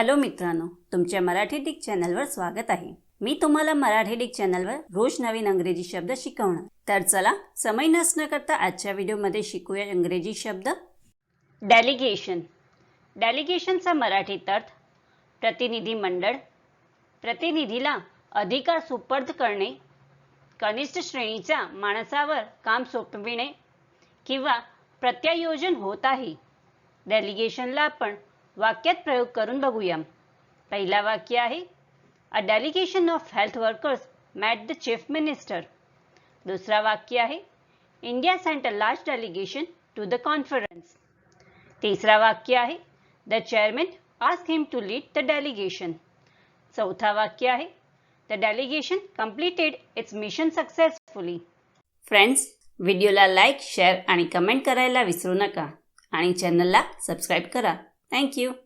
Hello मित्रांनो तुमच्या Marathi Dick चॅनलवर स्वागत आहे. मी तुम्हाला मराठी डिक चॅनलवर रोज नवीन अंग्रेजी शब्द शिकवणार. तर चला समय नसणं करता आजच्या व्हिडिओमध्ये शिकूया इंग्रजी शब्द. डेलिगेशन डेलिगेशनचा मराठीत अर्थ प्रतिनिधी मंडळ प्रतिनिधीला अधिकार सुपर्द करणे कनिष्ठ श्रेणीच्या माणसावर काम सोपविणे किंवा प्रत्यायोजन होत आहे. डेलिगेशनला आपण वाक्यात प्रयोग करून बघूया. पहिला वाक्य आहे a delegation of health workers met the chief minister दुसरा वाक्य आहे India sent a large delegation to the conference तिसरा वाक्य आहे the chairman ask him to lead the delegation चौथा वाक्य आहे the delegation completed its mission successfully friends व्हिडिओला लाईक शेअर आणि कमेंट करायला विसरू नका. आणि चॅनलला सबस्क्राईब करा. Thank you.